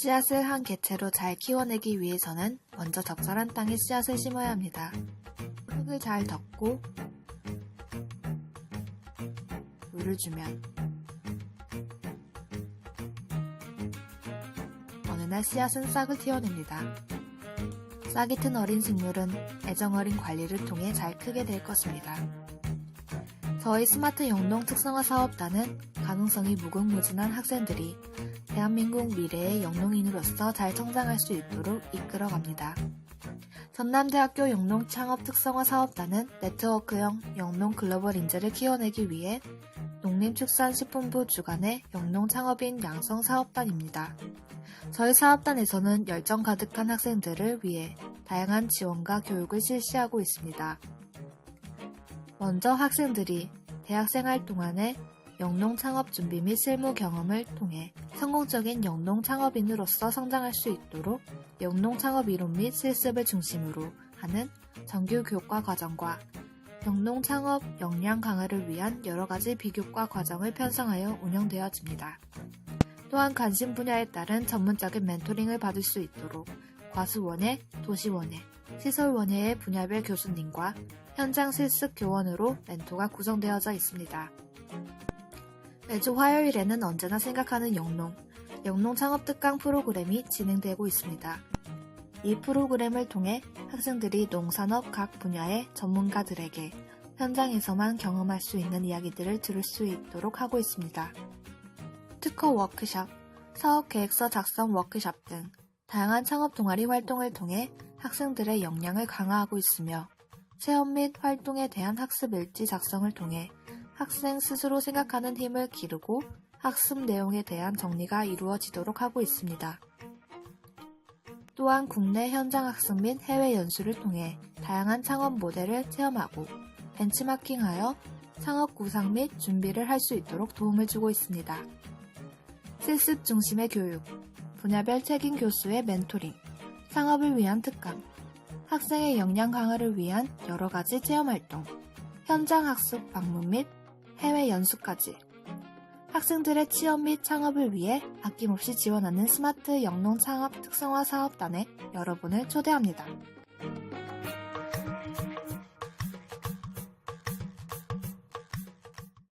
씨앗을 한 개체로 잘 키워내기 위해서는 먼저 적절한 땅에 씨앗을 심어야 합니다. 흙을 잘 덮고 물을 주면 어느 날 씨앗은 싹을 틔워냅니다. 싹이 튼 어린 식물은 애정 어린 관리를 통해 잘 크게 될 것입니다. 저희 스마트 영농 특성화 사업단은 가능성이 무궁무진한 학생들이 대한민국 미래의 영농인으로서 잘 성장할 수 있도록 이끌어갑니다. 전남대학교 영농 창업 특성화 사업단은 네트워크형 영농 글로벌 인재를 키워내기 위해 농림축산식품부 주관의 영농 창업인 양성 사업단입니다. 저희 사업단에서는 열정 가득한 학생들을 위해 다양한 지원과 교육을 실시하고 있습니다. 먼저 학생들이 대학생활 동안에 영농 창업 준비 및 실무 경험을 통해 성공적인 영농 창업인으로서 성장할 수 있도록 영농 창업 이론 및 실습을 중심으로 하는 정규 교과 과정과 영농 창업 역량 강화를 위한 여러 가지 비교과 과정을 편성하여 운영되어집니다. 또한 관심 분야에 따른 전문적인 멘토링을 받을 수 있도록 과수원회, 도시원회, 시설원회의 분야별 교수님과 현장 실습 교원으로 멘토가 구성되어져 있습니다. 매주 화요일에는 언제나 생각하는 영농, 영농 창업 특강 프로그램이 진행되고 있습니다. 이 프로그램을 통해 학생들이 농산업 각 분야의 전문가들에게 현장에서만 경험할 수 있는 이야기들을 들을 수 있도록 하고 있습니다. 특허 워크샵, 사업 계획서 작성 워크샵 등 다양한 창업 동아리 활동을 통해 학생들의 역량을 강화하고 있으며 체험 및 활동에 대한 학습 일지 작성을 통해 학생 스스로 생각하는 힘을 기르고 학습 내용에 대한 정리가 이루어지도록 하고 있습니다. 또한 국내 현장 학습 및 해외 연수를 통해 다양한 창업 모델을 체험하고 벤치마킹하여 창업 구상 및 준비를 할 수 있도록 도움을 주고 있습니다. 실습 중심의 교육, 분야별 책임 교수의 멘토링, 창업을 위한 특강, 학생의 역량 강화를 위한 여러 가지 체험 활동, 현장 학습 방문 및 해외 연수까지 학생들의 취업 및 창업을 위해 아낌없이 지원하는 스마트 영농 창업 특성화 사업단에 여러분을 초대합니다.